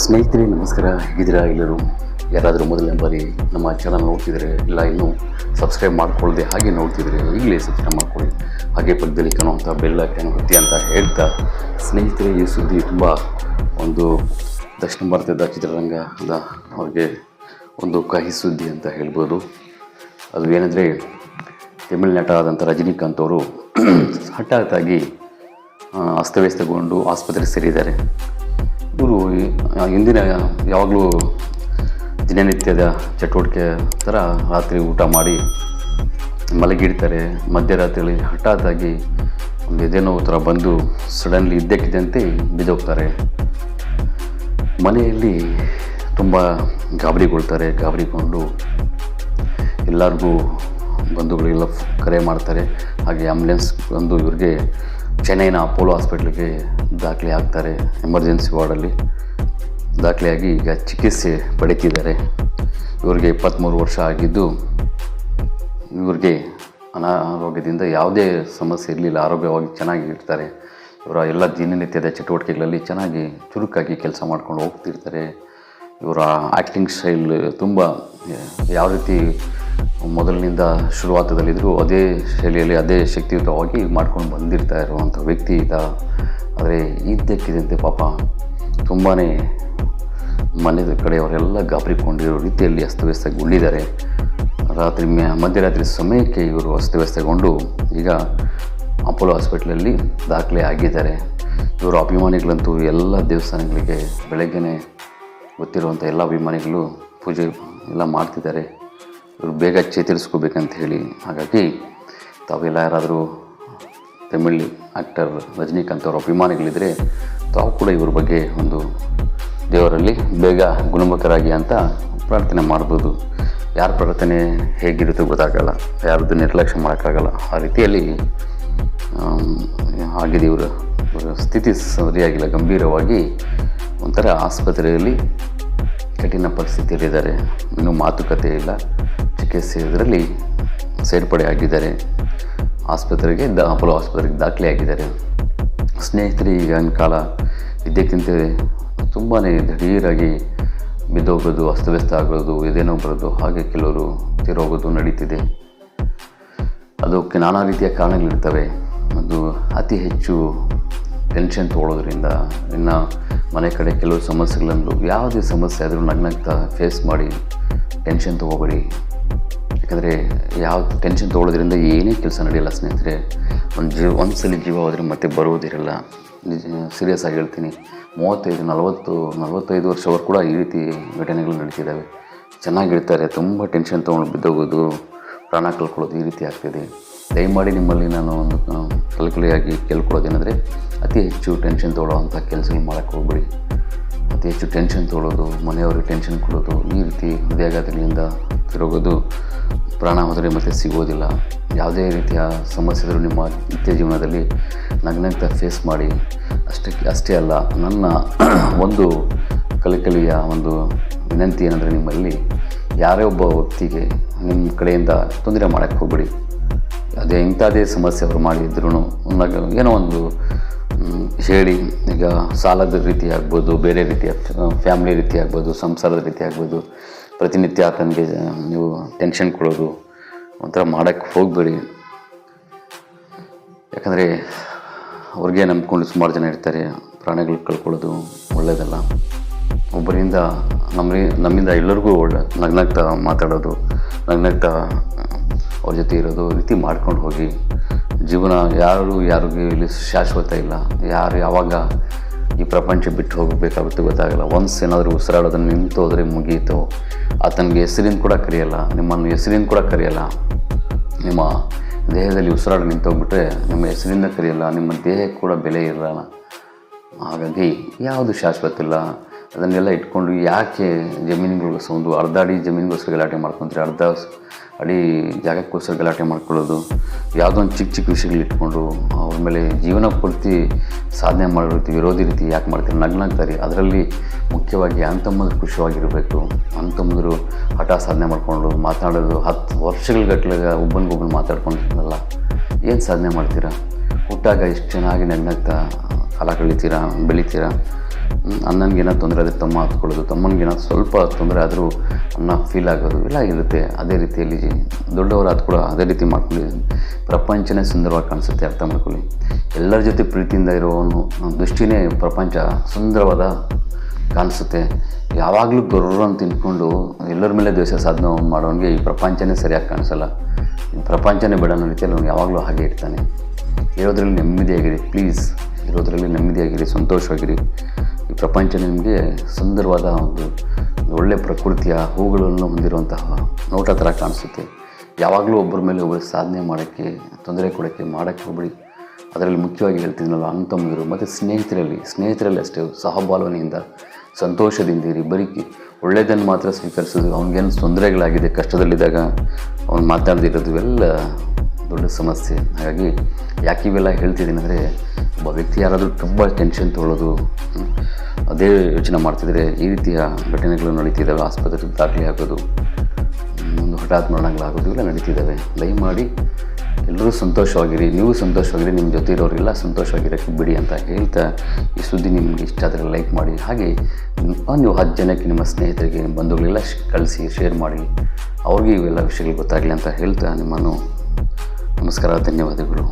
ಸ್ನೇಹಿತರೆ ನಮಸ್ಕಾರ ಹೇಗಿದ್ದೀರಾ ಎಲ್ಲರೂ ಯಾರಾದರೂ ಮೊದಲನೇ ಬಾರಿ ನಮ್ಮ ಚಾನಲ್ ನೋಡ್ತಿದ್ರೆ ಇಲ್ಲ ಇನ್ನೂ ಸಬ್ಸ್ಕ್ರೈಬ್ ಮಾಡ್ಕೊಳ್ಳದೆ ಹಾಗೆ ನೋಡ್ತಿದ್ರೆ ಈಗಲೇ ಸಬ್ಸ್ಕ್ರೈಬ್ ಮಾಡ್ಕೊಳ್ಳಿ. ಹಾಗೆ ಪಕ್ಕದಲ್ಲಿ ಕಾಣುವಂಥ ಬೆಲ್ಲ ಐಕನ್ ಹೊತ್ತಿ ಅಂತ ಹೇಳ್ತಾ ಸ್ನೇಹಿತರೆ, ಈ ಸುದ್ದಿ ತುಂಬ ಒಂದು ದಕ್ಷಿಣ ಭಾರತದ ಚಿತ್ರರಂಗದ ಅವ್ರಿಗೆ ಒಂದು ಕಹಿ ಸುದ್ದಿ ಅಂತ ಹೇಳ್ಬೋದು. ಅದು ಏನಂದರೆ, ತಮಿಳು ನಟ ಆದಂಥ ರಜನಿಕಾಂತ್ ಅವರು ಹಠಾತ್ತಾಗಿ ಅಸ್ತವ್ಯಸ್ತಗೊಂಡು ಆಸ್ಪತ್ರೆಗೆ ಸೇರಿದ್ದಾರೆ. ಇವರು ಹಿಂದಿನ ಯಾವಾಗಲೂ ದಿನನಿತ್ಯದ ಚಟುವಟಿಕೆ ಥರ ರಾತ್ರಿ ಊಟ ಮಾಡಿ ಮಲಗಿಡ್ತಾರೆ ಮಧ್ಯರಾತ್ರಿಯಲ್ಲಿ ಹಠಾತ್ತಾಗಿ ಒಂದು ಎದೆನೋವು ಥರ ಬಂದು ಸಡನ್ಲಿ ಇದ್ದಕ್ಕಿದ್ದಂತೆ ಬಿದ್ದೋಗ್ತಾರೆ. ಮನೆಯಲ್ಲಿ ತುಂಬ ಗಾಬರಿಗೊಳ್ತಾರೆ, ಗಾಬರಿಗೊಂಡು ಎಲ್ಲರಿಗೂ ಬಂಧುಗಳಿಗೆಲ್ಲ ಕರೆ ಮಾಡ್ತಾರೆ. ಹಾಗೆ ಆ್ಯಂಬುಲೆನ್ಸ್ ಬಂದು ಇವ್ರಿಗೆ ಚೆನ್ನೈನ ಅಪೋಲೋ ಹಾಸ್ಪಿಟ್ಲಿಗೆ ದಾಖಲೆ ಆಗ್ತಾರೆ ಎಮರ್ಜೆನ್ಸಿ ವಾರ್ಡಲ್ಲಿ. ದಾಖಲೆಯಾಗಿ ಈಗ ಚಿಕಿತ್ಸೆ ಪಡೀತಿದ್ದಾರೆ. ಇವರಿಗೆ ಇಪ್ಪತ್ತ್ಮೂರು ವರ್ಷ ಆಗಿದ್ದು, ಇವರಿಗೆ ಅನಾರೋಗ್ಯದಿಂದ ಯಾವುದೇ ಸಮಸ್ಯೆ ಇರಲಿಲ್ಲ. ಆರೋಗ್ಯವಾಗಿ ಚೆನ್ನಾಗಿ ಇರ್ತಾರೆ. ಇವರ ಎಲ್ಲ ದಿನನಿತ್ಯದ ಚಟುವಟಿಕೆಗಳಲ್ಲಿ ಚೆನ್ನಾಗಿ ಚುರುಕಾಗಿ ಕೆಲಸ ಮಾಡ್ಕೊಂಡು ಹೋಗ್ತಿರ್ತಾರೆ. ಇವರ ಆ್ಯಕ್ಟಿಂಗ್ ಸ್ಟೈಲ್ ತುಂಬ, ಯಾವ ರೀತಿ ಮೊದಲಿನಿಂದ ಶುರುವಾತದಲ್ಲಿದ್ದರೂ ಅದೇ ಶೈಲಿಯಲ್ಲಿ, ಅದೇ ಶಕ್ತಿಯುತವಾಗಿ ಮಾಡ್ಕೊಂಡು ಬಂದಿರ್ತಾ ಇರುವಂಥ ವ್ಯಕ್ತಿ ಇದ್ದ ಆದರೆ ಇದ್ದಕ್ಕಿದ್ದಂತೆ ಪಾಪ ತುಂಬಾ ಮನೆಯ ಕಡೆಯವರೆಲ್ಲ ಗಾಬರಿಕೊಂಡಿರೋ ರೀತಿಯಲ್ಲಿ ಅಸ್ತವ್ಯಸ್ತಗೊಂಡಿದ್ದಾರೆ. ರಾತ್ರಿ ಮಧ್ಯರಾತ್ರಿ ಸಮಯಕ್ಕೆ ಇವರು ಅಸ್ತವ್ಯಸ್ತಗೊಂಡು ಈಗ ಅಪೋಲೋ ಹಾಸ್ಪಿಟ್ಲಲ್ಲಿ ದಾಖಲೆ ಆಗಿದ್ದಾರೆ. ಇವರು ಅಭಿಮಾನಿಗಳಂತೂ ಎಲ್ಲ ದೇವಸ್ಥಾನಗಳಿಗೆ ಬೆಳಗ್ಗೆನೇ ಗೊತ್ತಿರುವಂಥ ಎಲ್ಲ ಅಭಿಮಾನಿಗಳು ಪೂಜೆ ಎಲ್ಲ ಮಾಡ್ತಿದ್ದಾರೆ. ಇವರು ಬೇಗ ಚೇತರಿಸ್ಕೋಬೇಕಂತ ಹೇಳಿ. ಹಾಗಾಗಿ ತಾವೆಲ್ಲ ಯಾರಾದರೂ ತಮಿಳ್ ಆ್ಯಕ್ಟರ್ ರಜನಿಕಾಂತ್ ಅವರ ಅಭಿಮಾನಿಗಳಿದ್ದರೆ ತಾವು ಕೂಡ ಇವ್ರ ಬಗ್ಗೆ ಒಂದು ದೇವರಲ್ಲಿ ಬೇಗ ಗುಣಮುಖರಾಗಿ ಅಂತ ಪ್ರಾರ್ಥನೆ ಮಾಡ್ಬೋದು. ಯಾರ ಪ್ರಾರ್ಥನೆ ಹೇಗಿರುತ್ತೋ ಗೊತ್ತಾಗಲ್ಲ. ಯಾರದ್ದು ನಿರ್ಲಕ್ಷ್ಯ ಮಾಡೋಕ್ಕಾಗಲ್ಲ. ಆ ರೀತಿಯಲ್ಲಿ ಆಗಿದೆ ಇವರ ಸ್ಥಿತಿ ಸರಿಯಾಗಿಲ್ಲ, ಗಂಭೀರವಾಗಿ ಒಂಥರ ಆಸ್ಪತ್ರೆಯಲ್ಲಿ ಕಠಿಣ ಪರಿಸ್ಥಿತಿಯಲ್ಲಿದ್ದಾರೆ ಇನ್ನೂ ಮಾತುಕತೆ ಇಲ್ಲ. ಚಿಕಿತ್ಸೆ ಇದರಲ್ಲಿ ಸೇರ್ಪಡೆ ಆಗಿದ್ದಾರೆ ಆಸ್ಪತ್ರೆಗೆ ದ, ಅಪೋಲೋ ಆಸ್ಪತ್ರೆಗೆ ದಾಖಲೆ ಆಗಿದ್ದಾರೆ ಸ್ನೇಹಿತರೆ ಈಗಿನ ಕಾಲ ಇದ್ದಕ್ಕಿಂತ ತುಂಬಾ ದಿಢೀರಾಗಿ ಬಿದ್ದೋಗೋದು, ಅಸ್ತವ್ಯಸ್ತ ಆಗೋದು ಎದೇನೋ ಬರೋದು, ಹಾಗೆ ಕೆಲವರು ತೀರೋಗೋದು ನಡೀತಿದೆ. ಅದಕ್ಕೆ ನಾನಾ ರೀತಿಯ ಕಾರಣಗಳಿರ್ತವೆ. ಅದು ಅತಿ ಹೆಚ್ಚು ಟೆನ್ಷನ್ ತೊಗೊಳೋದ್ರಿಂದ ಇನ್ನು ಮನೆ ಕಡೆ ಕೆಲವು ಸಮಸ್ಯೆಗಳನ್ನು ಯಾವುದೇ ಸಮಸ್ಯೆ ಆದರೂ ನಗ್ನಗ್ತಾ ಫೇಸ್ ಮಾಡಿ ಟೆನ್ಷನ್ ತೊಗೋಬೇಡಿ. ಯಾಕಂದರೆ, ಯಾವ ಟೆನ್ಷನ್ ತೊಗೊಳೋದ್ರಿಂದ ಏನೇ ಕೆಲಸ ನಡೆಯಲ್ಲ ಸ್ನೇಹಿತರೆ ಒಂದು ಜೀವ ಒಂದು ಸಲ ಜೀವ ಹೋದರೆ ಮತ್ತೆ ಬರುವುದಿರಲ್ಲ. ನಿಜ ಸೀರಿಯಸ್ ಆಗಿ ಹೇಳ್ತೀನಿ. ಮೂವತ್ತೈದು ನಲವತ್ತು ನಲವತ್ತೈದು ವರ್ಷವರೆಗೂ ಕೂಡ ಈ ರೀತಿ ಘಟನೆಗಳು ನಡೀತಿದ್ದಾವೆ. ಚೆನ್ನಾಗಿರ್ತಾರೆ ತುಂಬ ಟೆನ್ಷನ್ ತೊಗೊಂಡು ಬಿದ್ದೋಗೋದು ಪ್ರಾಣ ಕಳ್ಕೊಳ್ಳೋದು ಈ ರೀತಿ ಆಗ್ತಿದೆ. ದಯಮಾಡಿ ನಿಮ್ಮಲ್ಲಿ ನಾನು ಒಂದು ಆ, ಕಳಕಳಿಯಾಗಿ ಕೇಳ್ಕೊಳ್ಳೋದೇನೆಂದರೆ ಅತಿ ಹೆಚ್ಚು ಟೆನ್ಷನ್ ತೊಗೊಳ್ಳೋವಂಥ ಕೆಲಸಗಳು ಮಾಡೋಕ್ಕೆ ಹೋಗ್ಬೇಡಿ. ಅತಿ ಹೆಚ್ಚು ಟೆನ್ಷನ್ ತೊಗೊಳ್ಳೋದು ಮನೆಯವ್ರಿಗೆ ಟೆನ್ಷನ್ ಕೊಡೋದು ಈ ರೀತಿ ಹೃದಯಾಘಾತಗಳಿಂದ ತಿರುಗೋದು ಪ್ರಾಣ ಹೋದರೆ ಮತ್ತೆ ಸಿಗೋದಿಲ್ಲ. ಯಾವುದೇ ರೀತಿಯ ಸಮಸ್ಯೆ ಇದ್ದರೂ ನಿಮ್ಮ ನಿತ್ಯ ಜೀವನದಲ್ಲಿ ನಗ್ನಗ್ತಾ ಫೇಸ್ ಮಾಡಿ ಅಷ್ಟಕ್ಕೆ ಅಷ್ಟೇ ಅಲ್ಲ, ನನ್ನ ಒಂದು ಕಲಿಕಲಿಯ ಒಂದು ವಿನಂತಿ ಏನಂದರೆ ನಿಮ್ಮಲ್ಲಿ ಯಾರೇ ಒಬ್ಬ ವ್ಯಕ್ತಿಗೆ ನಿಮ್ಮ ಕಡೆಯಿಂದ ತೊಂದರೆ ಮಾಡೋಕ್ಕೆ ಹೋಗ್ಬಿಡಿ. ಅದೇ ಇಂಥದ್ದೇ ಸಮಸ್ಯೆ ಅವರು ಮಾಡಿದ್ರು ಏನೋ ಒಂದು ಹೇಳಿ, ಈಗ ಸಾಲದ ರೀತಿ ಆಗ್ಬೋದು, ಬೇರೆ ರೀತಿಯ ಫ್ಯಾಮಿಲಿ ರೀತಿ ಆಗ್ಬೋದು, ಸಂಸಾರದ ರೀತಿ ಆಗ್ಬೋದು, ಪ್ರತಿನಿತ್ಯ ಆತನಿಗೆ ನೀವು ಟೆನ್ಷನ್ ಕೊಡೋದು ಒಂಥರ ಮಾಡೋಕ್ಕೆ ಹೋಗಬೇಡಿ. ಯಾಕಂದರೆ ಅವ್ರಿಗೆ ನಂಬ್ಕೊಂಡು ಸುಮಾರು ಜನ ಇರ್ತಾರೆ, ಪ್ರಾಣಿಗಳು ಕಳ್ಕೊಳ್ಳೋದು ಒಳ್ಳೆಯದಲ್ಲ ಒಬ್ಬರಿಂದ ನಮ್ಮ ನಮ್ಮಿಂದ ಎಲ್ಲರಿಗೂ ಒಳ್ಳೆ ನಗ್ನಗ್ತಾ ಮಾತಾಡೋದು, ನಗ್ನಗ್ತಾ ಅವ್ರ ಜೊತೆ ಇರೋದು ರೀತಿ ಮಾಡ್ಕೊಂಡು ಹೋಗಿ. ಜೀವನ ಯಾರು ಯಾರಿಗೂ ಇಲ್ಲಿ ಶಾಶ್ವತ ಇಲ್ಲ. ಯಾರು ಯಾವಾಗ ಈ ಪ್ರಪಂಚ ಬಿಟ್ಟು ಹೋಗಬೇಕಾಗುತ್ತೆ ಗೊತ್ತಾಗಲ್ಲ. ಒನ್ಸ್ ಏನಾದರೂ ಉಸಿರಾಡೋದನ್ನು ನಿಂತು ಹೋದರೆ ಮುಗೀತು. ಆತನಿಗೆ ಹೆಸರಿಂದ ಕೂಡ ಕರೆಯಲ್ಲ, ನಿಮ್ಮನ್ನು ಹೆಸರಿಂದ ಕೂಡ ಕರೆಯಲ್ಲ. ನಿಮ್ಮ ದೇಹದಲ್ಲಿ ಉಸಿರಾಡ ನಿಂತೋಗ್ಬಿಟ್ರೆ ನಿಮ್ಮ ಹೆಸರಿಂದ ಕರೆಯಲ್ಲ, ನಿಮ್ಮ ದೇಹಕ್ಕೆ ಕೂಡ ಬೆಲೆ ಇರಲ್ಲ. ಹಾಗಾಗಿ ಯಾವುದು ಶಾಶ್ವತ ಇಲ್ಲ ಅದನ್ನೆಲ್ಲ ಇಟ್ಕೊಂಡು ಯಾಕೆ ಜಮೀನುಗಳಿಗೋಸ್ಕರ ಒಂದು ಅರ್ಧ ಅಡಿ ಜಮೀನಿಗೋಸ್ಕರ ಗಲಾಟೆ ಮಾಡ್ಕೊತೀರಿ? ಅರ್ಧ ಅಡಿ ಜಾಗಕ್ಕೋಸ್ಕರ ಗಲಾಟೆ ಮಾಡ್ಕೊಳ್ಳೋದು, ಯಾವುದೋ ಒಂದು ಚಿಕ್ಕ ಚಿಕ್ಕ ವಿಷಯಗಳು ಇಟ್ಕೊಂಡು, ಅವ್ರ ಮೇಲೆ ಜೀವನ ಪೂರ್ತಿ ಸಾಧನೆ ಮಾಡೋ ರೀತಿ, ವಿರೋಧಿ ರೀತಿ ಯಾಕೆ ಮಾಡ್ತೀರಿ? ನಗ್ನಾಗ್ತಾರೆ ಅದರಲ್ಲಿ ಮುಖ್ಯವಾಗಿ ಅಂತಮ್ಮದ್ರು ಖುಷಿಯಾಗಿರಬೇಕು. ಅಂತಮ್ಮದ್ರು ಹಠ ಸಾಧನೆ ಮಾಡಿಕೊಂಡು ಮಾತಾಡೋದು ಹತ್ತು ವರ್ಷಗಳ ಒಬ್ಬನಿಗೊಬ್ಬನು ಮಾತಾಡ್ಕೊಂಡಿರ್ತಾರಲ್ಲ ಏನು ಸಾಧನೆ ಮಾಡ್ತೀರಾ? ಹುಟ್ಟಾಗ ಇಷ್ಟು ಚೆನ್ನಾಗಿ ನಗ್ನಾಗ್ತಾ, ಕಾಲ ಕಳಿತೀರಾ, ಬೆಳಿತೀರಾ? ಅಣ್ಣನಿಗೇನೋ ತೊಂದರೆ ಆದರೆ ತಮ್ಮ ಹತ್ಕೊಳ್ಳೋದು ತಮ್ಮನಿಗೇನೋ ಸ್ವಲ್ಪ ತೊಂದರೆ ಆದರೂ ಅನ್ನ ಫೀಲ್ ಆಗೋದು ಇಲ್ಲ ಇರುತ್ತೆ. ಅದೇ ರೀತಿಯಲ್ಲಿ ದೊಡ್ಡವರು ಹತ್ಕೊಳ್ಳೋ ಅದೇ ರೀತಿ ಮಾಡ್ಕೊಳ್ಳಿ. ಪ್ರಪಂಚನೇ ಸುಂದರವಾಗಿ ಕಾಣಿಸುತ್ತೆ, ಅರ್ಥ ಮಾಡ್ಕೊಳ್ಳಿ. ಎಲ್ಲರ ಜೊತೆ ಪ್ರೀತಿಯಿಂದ ಇರೋವನು ದೃಷ್ಟಿನೇ ಪ್ರಪಂಚ ಸುಂದರವಾದ ಕಾಣಿಸುತ್ತೆ. ಯಾವಾಗಲೂ ಅಂತ ತಿನ್ಕೊಂಡು ಎಲ್ಲರ ಮೇಲೆ ದ್ವೇಷ ಸಾಧನೆ ಮಾಡೋನಿಗೆ ಈ ಪ್ರಪಂಚನೇ ಸರಿಯಾಗಿ ಕಾಣಿಸಲ್ಲ. ಪ್ರಪಂಚನೇ ಬೇಡ ಅನ್ನೋ ರೀತಿಯಲ್ಲಿ ಅವ್ನು ಯಾವಾಗಲೂ ಹಾಗೆ ಇರ್ತಾನೆ. ಇರೋದ್ರಲ್ಲಿ ನೆಮ್ಮದಿಯಾಗಿರಿ ಪ್ಲೀಸ್ ಇರೋದ್ರಲ್ಲಿ ನೆಮ್ಮದಿಯಾಗಿರಿ, ಸಂತೋಷವಾಗಿರಿ. ಪ್ರಪಂಚ ನಿಮಗೆ ಸುಂದರವಾದ ಒಂದು ಒಳ್ಳೆಯ ಪ್ರಕೃತಿಯ ಹೂಗಳನ್ನು ಹೊಂದಿರುವಂತಹ ನೋಟ ಥರ ಕಾಣಿಸುತ್ತೆ. ಯಾವಾಗಲೂ ಒಬ್ಬರ ಮೇಲೆ ಒಬ್ಬರು ಸಾಧನೆ ಮಾಡೋಕ್ಕೆ, ತೊಂದರೆ ಕೊಡೋಕ್ಕೆ, ಮಾಡೋಕ್ಕೆ ಹೋಗ್ಬಿಡಿ. ಅದರಲ್ಲಿ ಮುಖ್ಯವಾಗಿ ಹೇಳ್ತಿದ್ನಲ್ಲ ಅಣ್ತಮ್ಮದಿರು ಮತ್ತು ಸ್ನೇಹಿತರಲ್ಲಿ ಸ್ನೇಹಿತರಲ್ಲಿ ಅಷ್ಟೇ, ಸಹಬಾಳ್ವನೆಯಿಂದ ಸಂತೋಷದಿಂದಿರಿ ಬರೀ ಒಳ್ಳೆಯದನ್ನು ಮಾತ್ರ ಸ್ವೀಕರಿಸೋದು ಅವನಿಗೇನು ತೊಂದರೆಗಳಾಗಿದೆ, ಕಷ್ಟದಲ್ಲಿದ್ದಾಗ ಅವ್ನು ಮಾತಾಡದಿರೋದು ಇವೆಲ್ಲ ದೊಡ್ಡ ಸಮಸ್ಯೆ. ಹಾಗಾಗಿ ಯಾಕೆ ಇವೆಲ್ಲ ಹೇಳ್ತಿದ್ದೀನಿ ಅಂದರೆ, ಒಬ್ಬ ವ್ಯಕ್ತಿ ಯಾರಾದರೂ ತುಂಬ ಟೆನ್ಷನ್ ತೊಗೊಳ್ಳೋದು ಅದೇ ಯೋಚನೆ ಮಾಡ್ತಿದ್ರೆ ಈ ರೀತಿಯ ಘಟನೆಗಳು ನಡೀತಿದ್ದಾವೆ, ಆಸ್ಪತ್ರೆಗೆ ದಾಖಲೆ ಹಾಕೋದು ಒಂದು ಹಠಾತ್ ಮರಣಗಳಾಗೋದು ಎಲ್ಲ ನಡೀತಿದ್ದಾವೆ. ದಯಮಾಡಿ ಎಲ್ಲರೂ ಸಂತೋಷವಾಗಿರಿ, ನೀವು ಸಂತೋಷವಾಗಿರಿ, ನಿಮ್ಮ ಜೊತೆ ಇರೋರೆಲ್ಲ ಸಂತೋಷವಾಗಿರೋಕ್ಕೆ ಬಿಡಿ ಅಂತ ಹೇಳ್ತಾ ಈ ಸುದ್ದಿ ನಿಮಗೆ ಇಷ್ಟ ಆದರೆ ಲೈಕ್ ಮಾಡಿ. ಹಾಗೆ ನೀವು ಹತ್ತು ಜನಕ್ಕೆ ನಿಮ್ಮ ಸ್ನೇಹಿತರಿಗೆ, ನಿಮ್ಮ ಬಂಧುಗಳೆಲ್ಲ ಕಳಿಸಿ, ಶೇರ್ ಮಾಡಿ. ಅವ್ರಿಗೆ ಇವೆಲ್ಲ ವಿಷಯಗಳು ಗೊತ್ತಾಗಲಿ ಅಂತ ಹೇಳ್ತಾ ನಿಮ್ಮನ್ನು ನಮಸ್ಕಾರ, ಧನ್ಯವಾದಗಳು.